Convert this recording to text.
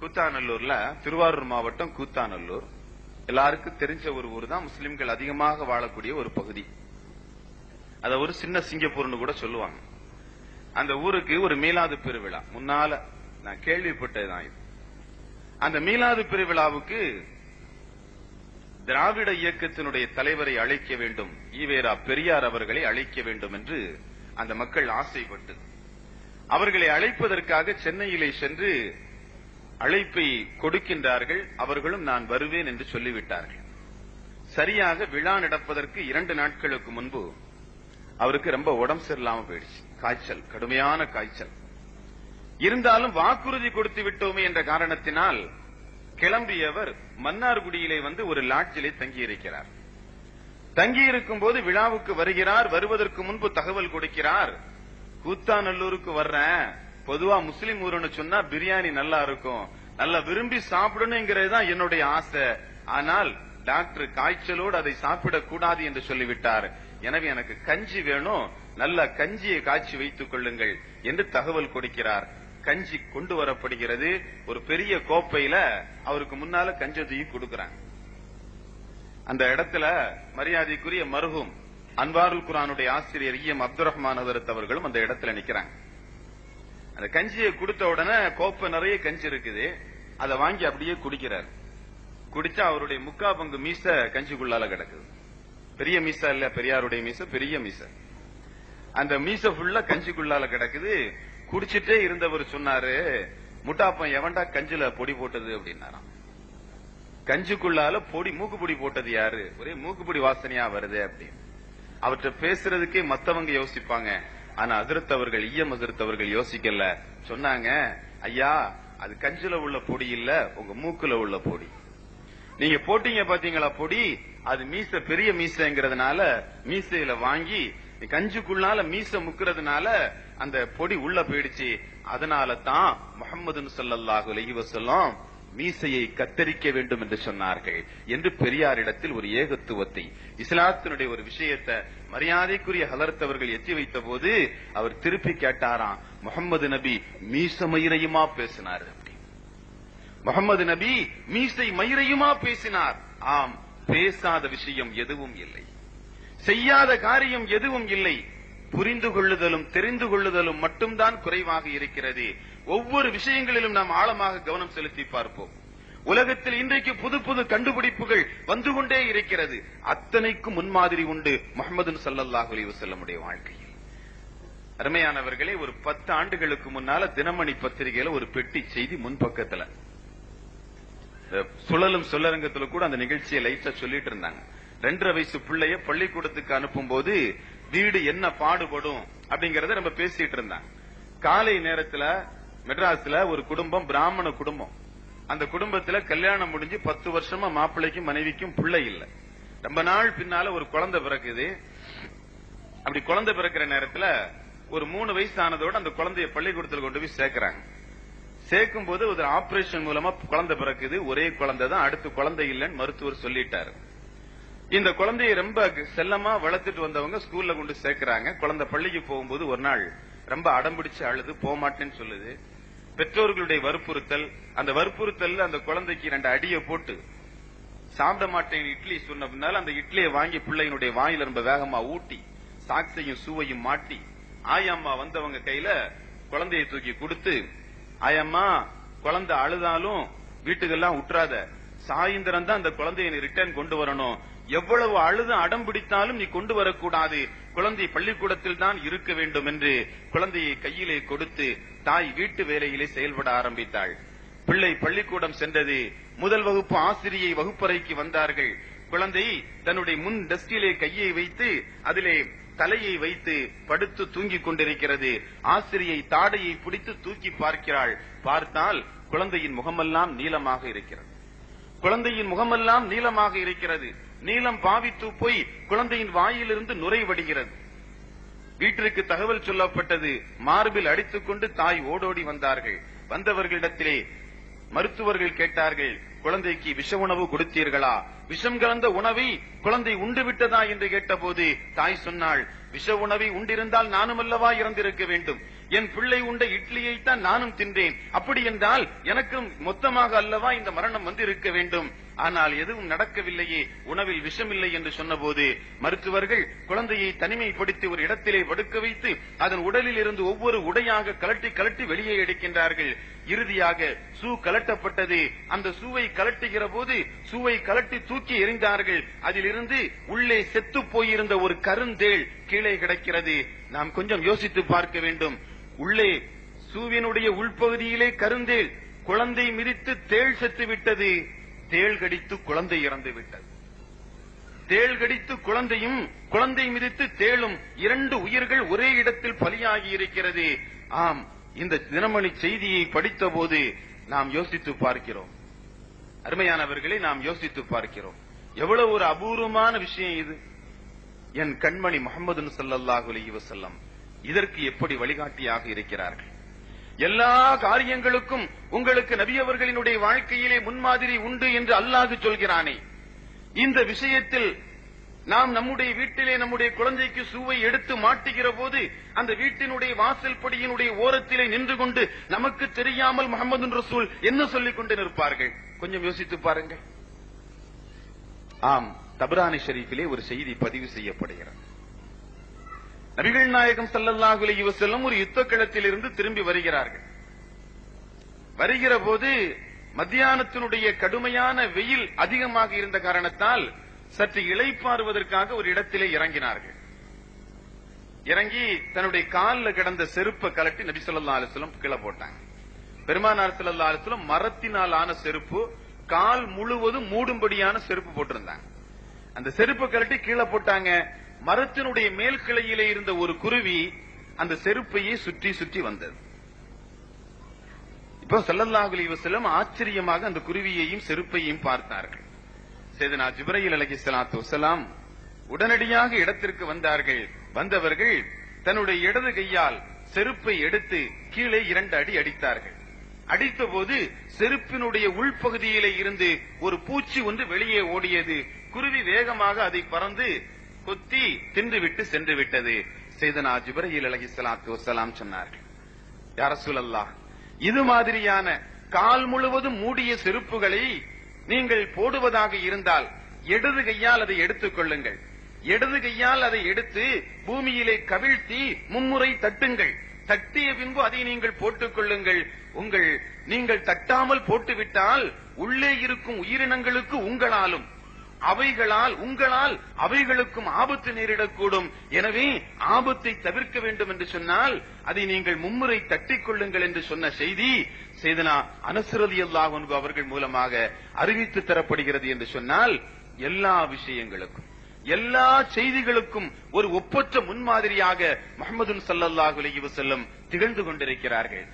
கூத்தாநல்லூர்ல திருவாரூர் மாவட்டம் கூத்தாநல்லூர். எல்லாருக்கும் தெரிஞ்ச ஒரு ஊர் தான். முஸ்லிம்கள் அதிகமாக வாழக்கூடிய ஒரு பகுதி. அத ஒரு சின்ன சிங்கப்பூர்னு கூட சொல்லுவாங்க. அந்த ஊருக்கு ஒரு மீலாது பெருவிழா. முன்னால நான் கேள்விப்பட்டதுதான் இது. அந்த மீலாது பெருவிழாவுக்கு திராவிட இயக்கத்தினுடைய தலைவரை அழைக்க வேண்டும். ஈவேரா பெரியார் அவர்களை அழைக்க வேண்டும் என்று அந்த மக்கள் ஆசைப்பட்டு. அவர்களை அழைப்பதற்காக சென்னையிலே சென்று அழைப்பை கொடுக்கின்றார்கள் அவர்களும் நான் வருவேன் என்று சொல்லிவிட்டார்கள். சரியாக விழா நடப்பதற்கு இரண்டு நாட்களுக்கு முன்பு அவருக்கு ரொம்ப உடம்பு சரியில்லாம போயிடுச்சு. காய்ச்சல் கடுமையான காய்ச்சல். இருந்தாலும் வாக்குறுதி கொடுத்து விட்டோமே என்ற காரணத்தினால் கிளம்பியவர் மன்னார்குடியிலே வந்து ஒரு லாட்ஜிலே தங்கியிருக்கிறார். தங்கியிருக்கும் போது விழாவுக்கு வருகிறார் வருவதற்கு முன்பு தகவல் கொடுக்கிறார் கூத்தாநல்லூருக்கு வர்றேன் பொதுவா முஸ்லீம் ஊருன்னு சொன்னா பிரியாணி நல்லா இருக்கும். நல்லா விரும்பி சாப்பிடணுங்கிறது தான் என்னுடைய ஆசை. ஆனால் டாக்டர் காய்ச்சலோடு அதை சாப்பிடக்கூடாது என்று சொல்லிவிட்டார். எனவே எனக்கு கஞ்சி வேணும். நல்ல கஞ்சியை காய்ச்சி வைத்துக் கொள்ளுங்கள் என்று தகவல் கொடுக்கிறார். கஞ்சி கொண்டு வரப்படுகிறது. ஒரு பெரிய கோப்பையில அவருக்கு முன்னால கஞ்சதையை கொடுக்கிறாங்க. அந்த இடத்துல மரியாதைக்குரிய மருகும் அன்வாருல் குரானுடைய ஆசிரியர் இஎம் அப்துல் ரஹ்மான் அவர்களும் அந்த இடத்துல நிக்கிறாங்க. அந்த கஞ்சியை கொடுத்த உடனே கோப்பை நிறைய கஞ்சி இருக்குது. அதை வாங்கி அப்படியே குடிக்கிறார். குடிச்சா அவருடைய முக்கா பங்கு மீச கஞ்சிக்குள்ளால கிடக்குது. பெரிய மீசா இல்ல பெரியாருடைய மீச பெரிய மீச. அந்த மீச ஃபுல்லா கஞ்சிக்குள்ளால கிடக்குது. குடிச்சிட்டே இருந்தவர் சொன்னாரு முட்டாப்பம் எவன்டா கஞ்சில பொடி போட்டது? அப்படின்னாராம். கஞ்சிக்குள்ளால பொடி மூக்குப்பொடி போட்டது யாரு? ஒரே மூக்குப்பொடி வாசனையா வருது அப்படின்னு. அவர்கிட்ட பேசுறதுக்கே மத்தவங்க யோசிப்பாங்க. ஆனா அதிர்த் அவர்கள் ஈயம் அதிர்த் அவர்கள் யோசிக்கல. சொன்னாங்க ஐயா அது கஞ்சில உள்ள பொடி இல்ல உங்க மூக்குல உள்ள பொடி. நீங்க போட்டீங்க பாத்தீங்களா பொடி? அது மீச பெரிய மீசங்கிறதுனால மீசையில வாங்கி கஞ்சுக்குள்ளால மீச முக்கிறதுனால அந்த பொடி உள்ள போயிடுச்சு. அதனால தான் முகமது சல்லல்லாஹு அலைஹி வஸல்லம் மீசையை கத்தரிக்க வேண்டும் என்று சொன்னார்கள் என்று பெரியாரிடத்தில் ஒரு ஏகத்துவத்தை. இஸ்லாத்தினுடைய ஒரு விஷயத்தை மரியாதைக்குரிய ஹலர்த்தவர்கள் எச்சி எத்தி வைத்த போது அவர் திருப்பி கேட்டாராம் முகமது நபி மீச மயிரையுமா பேசினார்? முகமது நபி மீசை மயிரையுமா பேசினார்? ஆம் பேசாத விஷயம் எதுவும் இல்லை. செய்யாத காரியம் எதுவும் இல்லை. புரிந்து கொள்ளுதலும் தெரிந்து கொள்ளுதலும் மட்டும்தான் குறைவாக இருக்கிறது. ஒவ்வொரு விஷயங்களிலும் நாம் ஆழமாக கவனம் செலுத்தி பார்ப்போம். உலகத்தில் இன்றைக்கு புது புது கண்டுபிடிப்புகள் வந்து கொண்டே இருக்கிறது. அத்தனைக்கும் முன்மாதிரி உண்டு முகமது சல்லல்லாஹு அலைஹி வஸல்லமுடைய வாழ்க்கையில். அருமையானவர்களே ஒரு பத்து ஆண்டுகளுக்கு முன்னால தினமணி பத்திரிகையில ஒரு பெட்டி செய்தி முன்பக்கத்துல. சுழலும் சொல்லரங்கத்துல கூட அந்த நிகழ்ச்சியை லைட்டா சொல்லிட்டு இருந்தாங்க. ரெண்டரை வயசு பிள்ளைய பள்ளிக்கூடத்துக்கு அனுப்பும் போது வீடு என்ன பாடுபடும் அப்படிங்கறத நம்ம பேசிட்டு இருந்தாங்க காலை நேரத்துல மெட்ராஸ்ல ஒரு குடும்பம் பிராமண குடும்பம். அந்த குடும்பத்துல கல்யாணம் முடிஞ்சு பத்து வருஷமா மாப்பிள்ளைக்கும் மனைவிக்கும் பிள்ளை இல்ல. ரொம்ப நாள் பின்னால ஒரு குழந்தை பிறக்குது. அப்படி குழந்தை பிறக்கிற நேரத்துல ஒரு மூணு வயசு ஆனதோட அந்த குழந்தைய பள்ளிக்கூடத்துல கொண்டு போய் சேர்க்கிறாங்க. சேர்க்கும் போது ஒரு ஆபரேஷன் மூலமா குழந்தை பிறக்குது. ஒரே குழந்தை தான் அடுத்து குழந்தை இல்லைன்னு மருத்துவர் சொல்லிட்டாரு. இந்த குழந்தையை ரொம்ப செல்லமா வளர்த்துட்டு வந்தவங்க ஸ்கூல்ல கொண்டு சேர்க்கிறாங்க. குழந்தை பள்ளிக்கு போகும்போது ஒரு நாள் ரொம்ப அடம்பிடிச்சு அழுது போகமாட்டேன்னு சொல்லுது. பெற்றோர்களுடைய வற்புறுத்தல் அந்த வற்புறுத்தல் அந்த குழந்தைக்கு ரெண்டு அடியை போட்டு சாப்பிட மாட்டேன் இட்லி சொன்ன பின்னால அந்த இட்லியை வாங்கி பிள்ளையினுடைய வாயில ரொம்ப வேகமா ஊட்டி சாக்ஸையும் சூவையும் மாட்டி ஆயம்மா வந்தவங்க கையில குழந்தையை தூக்கி கொடுத்து ஆயம்மா குழந்தை அழுதாலும் வீட்டுக்கெல்லாம் உற்றாத. சாயந்தரம் தான் அந்த குழந்தையை ரிட்டர்ன் கொண்டு வரணும். எவ்வளவு அழுது அடம் பிடித்தாலும் நீ கொண்டு வரக்கூடாது. குழந்தை பள்ளிக்கூடத்தில் தான் இருக்க வேண்டும் என்று குழந்தையை கையிலே கொடுத்து தாய் வீட்டு வேலையிலே செயல்பட ஆரம்பித்தாள். பிள்ளை பள்ளிக்கூடம் சென்றது. முதல் வகுப்பு ஆசிரியை வகுப்பறைக்கு வந்தார்கள். குழந்தை தன்னுடைய முன் டெஸ்கிலே கையை வைத்து அதிலே தலையை வைத்து படுத்து தூங்கிக் கொண்டிருக்கிறது. ஆசிரியை தாடையை பிடித்து தூக்கி பார்க்கிறாள். பார்த்தால் குழந்தையின் முகமெல்லாம் நீளமாக இருக்கிறது. குழந்தையின் முகமெல்லாம் நீளமாக இருக்கிறது. நீளம் பாவித்து போய் குழந்தையின் வாயிலிருந்து நுரை வடிகிறது வீட்டிற்கு தகவல் சொல்லப்பட்டது மார்பில் அடித்துக்கொண்டு தாய் ஓடோடி வந்தார்கள். வந்தவர்களிடத்திலே மருத்துவர்கள் கேட்டார்கள் குழந்தைக்கு விஷ உணவு கொடுத்தீர்களா? விஷம் கலந்த உணவை குழந்தை உண்டு விட்டதா என்று கேட்டபோது தாய் சொன்னாள் விஷ உணவை உண்டிருந்தால் நானும் அல்லவா இறந்திருக்க வேண்டும்? என் பிள்ளை உண்ட இட்லியைத்தான் நானும் தின்றேன். அப்படி என்றால் எனக்கும் மொத்தமாக அல்லவா இந்த மரணம் வந்து இருக்க வேண்டும்? ஆனால் எதுவும் நடக்கவில்லையே. உணவில் விஷமில்லை என்று சொன்னபோது மருத்துவர்கள் குழந்தையை தனிமைப்படுத்தி ஒரு இடத்திலே படுக்க வைத்து அதன் உடலில் இருந்து ஒவ்வொரு உடையாக கலட்டி கலட்டி வெளியே எடுக்கின்றார்கள். இறுதியாக சூ கலட்டப்பட்டது. அந்த சூவை கலட்டுகிற போது சூவை கலட்டி தூக்கி எறிந்தார்கள் அதிலிருந்து உள்ளே செத்து போயிருந்த ஒரு கருந்தேள் கீழே கிடக்கிறது. நாம் கொஞ்சம் யோசித்து பார்க்க வேண்டும். உள்ளே சூவினுடைய உள்பகுதியிலே கருந்தேள். குழந்தை மிதித்து தேள் செத்து விட்டது. தேள் கடித்து குழந்தை இறந்து விட்டது. தேள் கடித்து குழந்தையும் குழந்தை மிதித்து தேளும் இரண்டு உயிர்கள் ஒரே இடத்தில் பலியாகி இருக்கிறது. ஆம் இந்த தினமணி செய்தியை படித்தபோது நாம் யோசித்து பார்க்கிறோம். அருமையானவர்களை நாம் யோசித்து பார்க்கிறோம். எவ்வளவு ஒரு அபூர்வமான விஷயம் இது. என் கண்மணி முகமது ஸல்லல்லாஹு அலைஹி வஸல்லம் இதற்கு எப்படி வழிகாட்டியாக இருக்கிறார்கள்? எல்லா காரியங்களுக்கும் உங்களுக்கு நபியவர்களினுடைய வாழ்க்கையிலே முன்மாதிரி உண்டு என்று அல்லாஹு சொல்கிறானே. இந்த விஷயத்தில் நாம் நம்முடைய வீட்டிலே நம்முடைய குழந்தைக்கு சூவை எடுத்து மாட்டுகிற போது அந்த வீட்டினுடைய வாசல் படியினுடைய ஓரத்திலே நின்று கொண்டு நமக்கு தெரியாமல் முகமது ரசூல் என்ன சொல்லிக் கொண்டு நிற்பார்கள்? கொஞ்சம் யோசித்து பாருங்க. ஆம் தபரானி ஷரீஃபிலே ஒரு செய்தி பதிவு செய்யப்படுகிறது. நபிகள் நாயகம் ஸல்லல்லாஹு அலைஹி ஒரு யுத்த களத்தில் இருந்து திரும்பி வருகிறார்கள். வருகிற போது மத்தியானத்தினுடைய கடுமையான வெயில் அதிகமாக இருந்த காரணத்தால் சற்று இளைப்பாறுவதற்காக ஒரு இடத்திலே இறங்கினார்கள். இறங்கி தன்னுடைய காலில் கிடந்த செருப்பை கலட்டி நபி சொல்லா அலுவலம் கீழே போட்டாங்க. பெருமானார் ஸல்லல்லாஹு மரத்தினால் ஆன செருப்பு கால் முழுவதும் மூடும்படியான செருப்பு போட்டிருந்தாங்க. அந்த செருப்பை கழட்டி கீழே போட்டாங்க. மரத்தினுடைய மேல் கிளையிலே இருந்த ஒரு குருவி அந்த செருப்பையே சுற்றி சுற்றி வந்தது. இப்போ ஸல்லல்லாஹு அலைஹி ஆச்சரியமாக அந்த குருவியையும் செருப்பையும் பார்த்தார்கள். சேதனா ஜிப்ரையில் சலாத்து உசலாம் உடனடியாக இடத்திற்கு வந்தார்கள். வந்தவர்கள் தன்னுடைய இடது கையால் செருப்பை எடுத்து கீழே இரண்டு அடி அடித்தார்கள். அடித்தபோது செருப்பினுடைய உள்பகுதியிலே இருந்து ஒரு பூச்சி ஒன்று வெளியே ஓடியது. குருவி வேகமாக அதை பறந்து கொத்தி தின்றுவிட்டு சென்று விட்டது சேதனா ஜிப்ரையில் சலாத்து வஸலாம் சொன்னார்கள் இது மாதிரியான கால் முழுவதும் மூடிய செருப்புகளை நீங்கள் போடுவதாக இருந்தால் இடது கையால் அதை எடுத்துக் கொள்ளுங்கள். இடது கையால் அதை எடுத்து பூமியிலே கவிழ்த்தி மும்முறை தட்டுங்கள். தட்டிய பின்பு அதை நீங்கள் போட்டுக் கொள்ளுங்கள். உங்கள் நீங்கள் தட்டாமல் போட்டுவிட்டால் உள்ளே இருக்கும் உயிரினங்களுக்கு உங்களாலும் அவைகளால் உங்களால் அவைகளுக்கும் ஆபத்து நேரிடக்கூடும். எனவே ஆபத்தை தவிர்க்க வேண்டும் என்று சொன்னால் அதை நீங்கள் மும்முறை தட்டிக் கொள்ளுங்கள் என்று சொன்ன செய்தி செய்தனா அனசுரதி அல்லாஹ் அவர்கள் மூலமாக அறிவித்து தரப்படுகிறது என்று சொன்னால் எல்லா விஷயங்களுக்கும். எல்லா செய்திகளுக்கும் ஒரு ஒப்பற்ற முன்மாதிரியாக முகமது சல்லல்லாஹு அலைஹி வஸல்லம் திகழ்ந்து கொண்டிருக்கிறார்கள்.